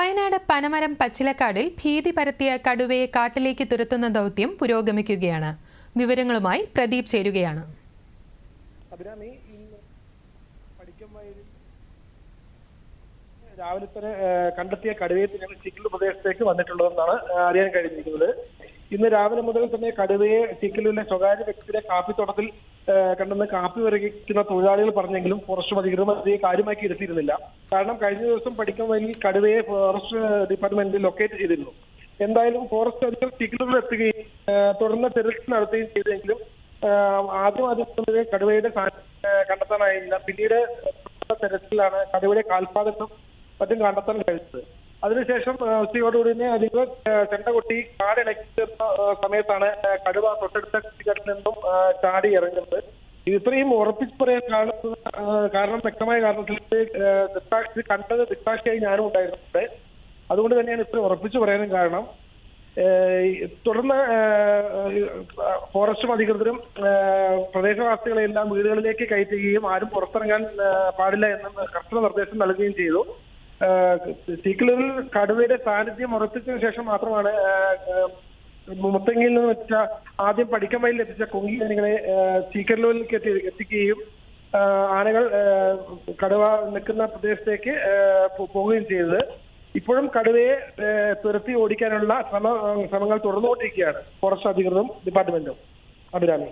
വയനാട് പനമരം പച്ചിലക്കാടിൽ ഭീതി പരത്തിയ കടുവയെ കാട്ടിലേക്ക് തുരത്തുന്ന ദൗത്യം പുരോഗമിക്കുകയാണ്. വിവരങ്ങളുമായി പ്രദീപ് ചേരുകയാണ്. രാവിലെ തന്നെ കണ്ടെത്തിയ കടുവയെ ഞങ്ങൾ ചിക്കിൽ പ്രദേശത്തേക്ക് വന്നിട്ടുള്ളതെന്നാണ് അറിയാൻ കഴിഞ്ഞിരിക്കുന്നത്. ഇന്ന് രാവിലെ മുതൽ തന്നെ കടുവയെ ചിക്കലിലെ സ്വകാര്യ വ്യക്തിയുടെ കാപ്പിത്തോട്ടത്തിൽ കണ്ടെന്ന് കാപ്പി വരയ്ക്കുന്ന തൊഴിലാളികൾ പറഞ്ഞെങ്കിലും ഫോറസ്റ്റ് അധികൃതർ കാര്യമാക്കി എടുത്തിരുന്നില്ല. കാരണം കഴിഞ്ഞ ദിവസം വേണ്ടി കടുവയെ ഫോറസ്റ്റ് ഡിപ്പാർട്ട്മെന്റ് ലൊക്കേറ്റ് ചെയ്തിരുന്നു. എന്തായാലും ഫോറസ്റ്റ് അധികൃതർ ചിക്കിലുകൾ എത്തുകയും തുടർന്ന് തെരച്ചിൽ നടത്തുകയും ചെയ്തെങ്കിലും ആദ്യം ആദ്യം കടുവയുടെ കണ്ടെത്താനായില്ല പിന്നീട് തെരച്ചിലാണ് കടുവയുടെ കാൽപാദങ്ങളും മറ്റും കണ്ടെത്താൻ കഴിഞ്ഞത്. അതിനുശേഷം ഉച്ചയോടുകൂടി തന്നെ ആഹ് ചെണ്ട കൊട്ടി കാടിണക്കി തീർന്ന സമയത്താണ് കടുവ തൊട്ടടുത്ത കുട്ടികളിൽ നിന്നും ചാടി ഇറങ്ങുന്നത്. ഇത്രയും ഉറപ്പിച്ച് പറയാൻ കാരണം കാരണം വ്യക്തമായ കാരണത്തിൽ ദൃക്സാക്ഷി കണ്ടത് ദൃക്സാക്ഷിയായി ഞാനും ഉണ്ടായിരുന്നുണ്ട്. അതുകൊണ്ട് തന്നെയാണ് ഇത്രയും ഉറപ്പിച്ച് പറയാനും കാരണം. തുടർന്ന് ഫോറസ്റ്റും അധികൃതരും പ്രദേശവാസികളെല്ലാം വീടുകളിലേക്ക് കയറ്റുകയും ആരും പുറത്തിറങ്ങാൻ പാടില്ല എന്ന കർശന നിർദ്ദേശം നൽകുകയും ചെയ്തു. സീക്കിളിൽ കടുവയുടെ സാന്നിധ്യം ഉറപ്പിച്ചതിന് ശേഷം മാത്രമാണ് മുത്തങ്ങയിൽ നിന്ന് വെച്ച ആദ്യം പടിക്കമ്മയിൽ എത്തിച്ച ആനകളെ സീക്കറിലേക്ക് എത്തി എത്തിക്കുകയും ആനകൾ കടുവ നിൽക്കുന്ന പ്രദേശത്തേക്ക് പോവുകയും ചെയ്തത്. ഇപ്പോഴും കടുവയെ തുരത്തി ഓടിക്കാനുള്ള ശ്രമ ശ്രമങ്ങൾ തുടർന്നുകൊണ്ടിരിക്കുകയാണ്. ഫോറസ്റ്റ് അധികൃതരും ഡിപ്പാർട്ട്മെന്റും അഭിരാമി.